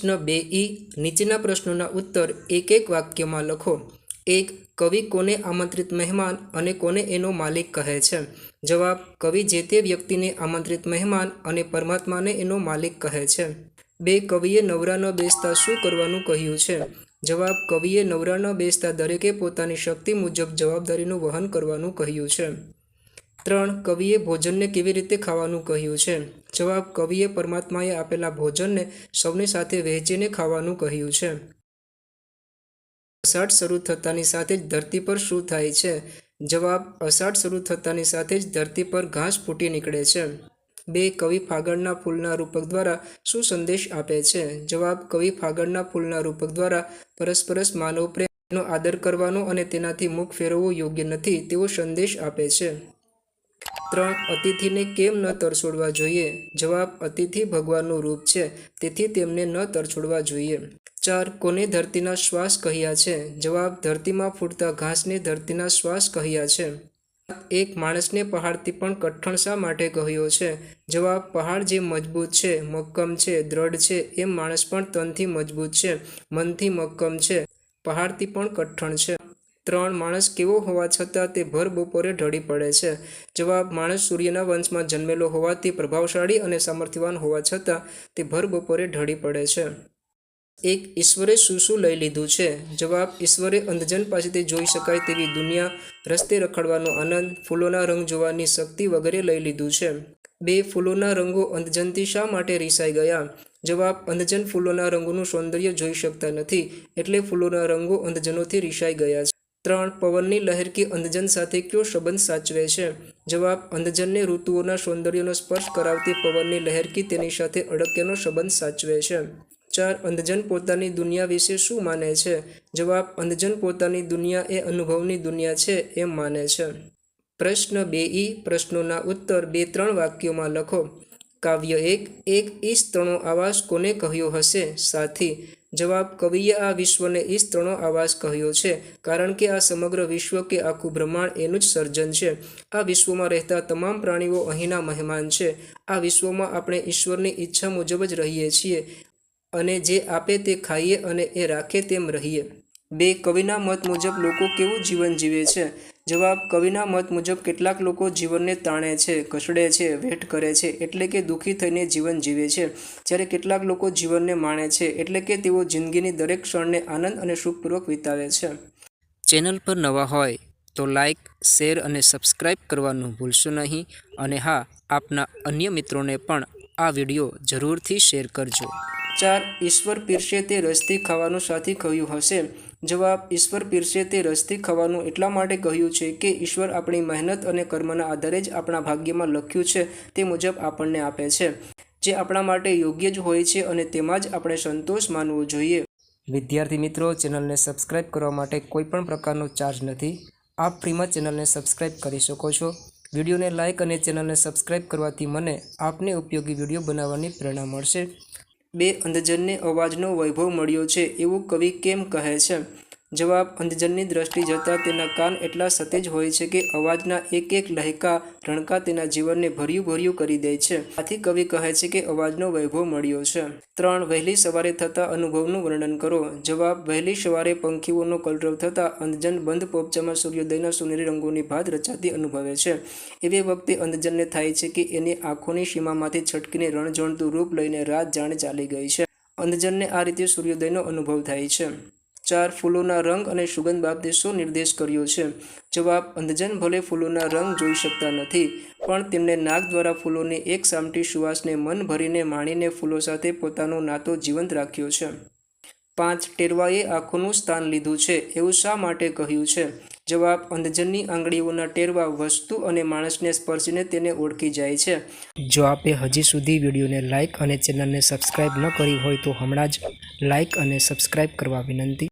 પ્રશ્ન બે ઈ, નીચેના પ્રશ્નોના ઉત્તર એક એક વાક્યમાં લખો. એક, કવિ કોને આમંત્રિત મહેમાન અને કોને એનો માલિક કહે છે? જવાબ, કવિ જે તે વ્યક્તિને આમંત્રિત મહેમાન અને પરમાત્માને એનો માલિક કહે છે. બે, કવિએ નવરા ન બેસતા શું કરવાનું કહ્યું છે? જવાબ, કવિએ નવરા ન બેસતા દરેકે પોતાની શક્તિ મુજબ જવાબદારીનું વહન કરવાનું કહ્યું છે. ત્રણ કવિએ ભોજનને કેવી રીતે ખાવાનું કહ્યું છે? જવાબ, કવિએ પરમાત્માએ આપેલા ભોજનને સૌની સાથે વહેંચીને ખાવાનું કહ્યું છે. અષાઢ શરૂ થતાની સાથે જ ધરતી પર શું થાય છે? જવાબ, અષાઢ શરૂ થતાની સાથે જ ધરતી પર ઘાસ ફૂટી નીકળે છે. બે, કવિ ફાગણના ફૂલના રૂપક દ્વારા શું સંદેશ આપે છે? જવાબ, કવિ ફાગણના ફૂલના રૂપક દ્વારા પરસ્પરસ માનવ પ્રેમનો આદર કરવાનો અને તેનાથી મુખ ફેરવવું યોગ્ય નથી તેવો સંદેશ આપે છે. ત્રણ અતિથિને કેમ ન તરછોડવા જોઈએ? જવાબ અતિથિ ભગવાનનું રૂપ છે. તેથી તેમને ન તરછોડવા જોઈએ. ચાર, કોને ધરતીના શ્વાસ કહ્યા છે? જવાબ, ધરતીમાં ફૂટતા ઘાસને ધરતીના શ્વાસ કહ્યા છે. એક, માણસને પહાડથી પણ કઠણ શા માટે કહ્યો છે? જવાબ, પહાડ જે મજબૂત છે, મક્કમ છે, દ્રઢ છે, એમ માણસ પણ તનથી મજબૂત છે, મનથી મક્કમ છે, પહાડથી પણ કઠણ છે. ત્રણ માણસ કેવો હોવા છતાં તે ભર બપોરે ઢળી પડે છે. જવાબ, માણસ સૂર્યના વંશમાં જન્મેલો હોવાથી પ્રભાવશાળી અને સામર્થ્યવાન હોવા છતાં તે ભર બપોરે ઢળી પડે છે. એક, ઈશ્વરે શું શું લઈ લીધું છે. જવાબ, ઈશ્વરે અંધજન પાસેથી જોઈ શકાય તેવી દુનિયા, રસ્તે રખડવાનો આનંદ, ફૂલોના રંગ જોવાની શક્તિ વગેરે લઈ લીધું છે. બે, ફૂલોના રંગો અંધજનથી શા માટે રીસાઈ ગયા? જવાબ, અંધજન ફૂલોના રંગોનું સૌંદર્ય જોઈ શકતા નથી, એટલે ફૂલોના રંગો અંધજનોથી રીસાઈ ગયા છે. ત્રણ પવનની લહેરકી અંધજન સાથે કયો સંબંધ સાચવે છે? જવાબ, અંધજનને ઋતુઓના સૌંદર્યનો સ્પર્શ કરાવતી પવનની લહેરકી તેની સાથે અડક્યાનો સંબંધ સાચવે છે. ચાર, અંધજન પોતાની દુનિયા વિશે શું માને છે? જવાબ, અંધજન પોતાની દુનિયા એ અનુભવની દુનિયા છે એમ માને છે. પ્રશ્ન બે ઈ, પ્રશ્નોના ઉત્તર બે ત્રણ વાક્યોમાં લખો. કાવ્ય એક એક ઈશ ત્રણો આવાસ કોને કહ્યો હશે? સાથી જવાબ કવિએ આ વિશ્વને ઈશ ત્રણો આવાસ કહ્યો છે. કારણ કે આ સમગ્ર વિશ્વ કે આખું બ્રહ્માંડ એનું જ સર્જન છે. આ વિશ્વમાં રહેતા તમામ પ્રાણીઓ અહીંના મહેમાન છે. આ વિશ્વમાં આપણે ઈશ્વરની ઈચ્છા મુજબ જ રહીએ છીએ અને જે આપે તે ખાઈએ અને એ રાખે તેમ રહીએ. બે કવિના મત મુજબ લોકો કેવું જીવન જીવે છે? જવાબ કવિના મત મુજબ કેટલાક લોકો જીવનને તાણે છે, ઘસડે છે વેઠ કરે છે, એટલે કે દુઃખી થઈને જીવન જીવે છે. જ્યારે કેટલાક લોકો જીવનને માણે છે, એટલે કે તેઓ જિંદગીની દરેક ક્ષણને આનંદ અને સુખપૂર્વક વિતાવે છે. ચેનલ પર નવા હોય તો લાઈક, શેર અને સબસ્ક્રાઇબ કરવાનું ભૂલશો નહીં. અને હા, આપના અન્ય મિત્રોને પણ આ વીડિયો જરૂરથી શેર કરજો. ચાર, ઈશ્વર પીરસે તે રસથી ખાવાનું સાથી કહ્યું હશે. જવાબ, ઈશ્વર પીરસે તે રસથી ખાવાનું એટલા માટે કહ્યું છે કે ઈશ્વર આપણી મહેનત અને કર્મના આધારે જ આપણા ભાગ્યમાં લખ્યું છે તે મુજબ આપણને આપે છે, જે આપણા માટે યોગ્ય જ હોય છે અને તેમાં જ આપણે સંતોષ માનવો જોઈએ. વિદ્યાર્થી મિત્રો, ચેનલને સબસ્ક્રાઇબ કરવા માટે કોઈપણ પ્રકારનો ચાર્જ નથી. આપ ફ્રીમાં ચેનલને સબસ્ક્રાઇબ કરી શકો છો. વિડીયોને લાઇક અને ચેનલને સબસ્ક્રાઇબ કરવાથી મને આપને ઉપયોગી વીડિયો બનાવવાની પ્રેરણા મળશે. બે અંધજનને અવાજનો વૈભવ મળ્યો છે એવું કવિ કેમ કહે છે? જવાબ, અંધજનની દ્રષ્ટિ જતાં તેના કાન એટલા સતેજ હોય છે કે અવાજના એક એક લહેકા રણકા તેના જીવનને ભર્યું ભર્યું કરી દે છે. આથી કવિ કહે છે કે અવાજનો વૈભવ મળ્યો છે. ત્રણ, વહેલી સવારે થતા અનુભવનું વર્ણન કરો. જવાબ, વહેલી સવારે પંખીઓનો કલરવ થતાં અંધજન બંધ પોપચામાં સૂર્યોદયના સુનેરી રંગોની ભાત રચાતી અનુભવે છે. એવી વખતે અંધજનને થાય છે કે એની આંખોની સીમામાંથી છટકીને રણજોણતું રૂપ લઈને રાત જાણે ચાલી ગઈ છે. અંધજનને આ રીતે સૂર્યોદયનો અનુભવ થાય છે. ચાર ફૂલોના રંગ અને સુગંધ બાબતે શું નિર્દેશ કર્યો છે? જવાબ, અંધજન ભલે ફૂલોના રંગ જોઈ શકતા નથી, પણ તેમને નાક દ્વારા ફૂલોની એક સામટી સુવાસને મન ભરીને માણીને ફૂલો સાથે પોતાનો નાતો જીવંત રાખ્યો છે. પાંચ, ટેરવાએ આંખોનું સ્થાન લીધું છે, એવું શા માટે કહ્યું છે? જવાબ, અંધજનની આંગળીઓના ટેરવા વસ્તુ અને માણસને સ્પર્શીને તેને ઓળખી જાય છે. જો આપે હજી સુધી વિડીયોને લાઇક અને ચેનલને સબસ્ક્રાઇબ ન કરી હોય તો હમણાં જ લાઇક અને સબસ્ક્રાઇબ કરવા વિનંતી.